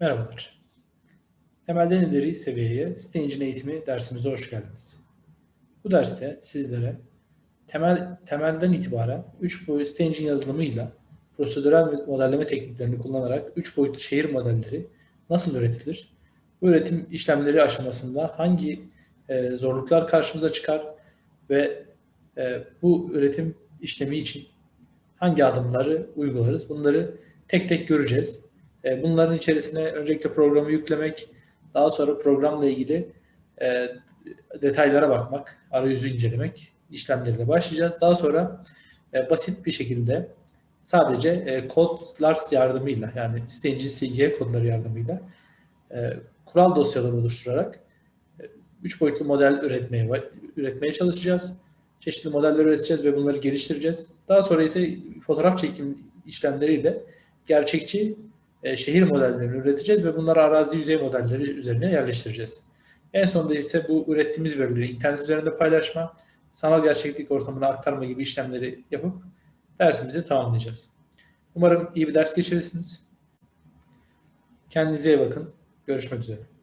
Merhabalar. Temelden ileri seviyeye site engine eğitimi dersimize hoş geldiniz. Bu derste sizlere temel temelden itibaren 3 boyutlu site engine yazılımıyla prosedürel modelleme tekniklerini kullanarak 3 boyutlu şehir modelleri nasıl üretilir? Bu üretim işlemleri aşamasında hangi e, zorluklar karşımıza çıkar ve e, bu üretim işlemi için hangi adımları uygularız? Bunları tek tek göreceğiz. E, bunların içerisine öncelikle programı yüklemek, daha sonra programla ilgili e, detaylara bakmak, arayüzü incelemek işlemleriyle başlayacağız. Daha sonra e, basit bir şekilde sadece kodlar yardımıyla yani site CG kodları yardımıyla kural dosyaları oluşturarak 3 boyutlu model üretmeye üretmeye çalışacağız. Çeşitli modeller üreteceğiz ve bunları geliştireceğiz. Daha sonra ise fotoğraf çekim işlemleriyle gerçekçi e, şehir modellerini üreteceğiz ve bunları arazi yüzey modelleri üzerine yerleştireceğiz. En sonunda ise bu ürettiğimiz verileri internet üzerinde paylaşma, sanal gerçeklik ortamına aktarma gibi işlemleri yapıp dersimizi tamamlayacağız. Umarım iyi bir ders geçirirsiniz. Kendinize iyi bakın. Görüşmek üzere.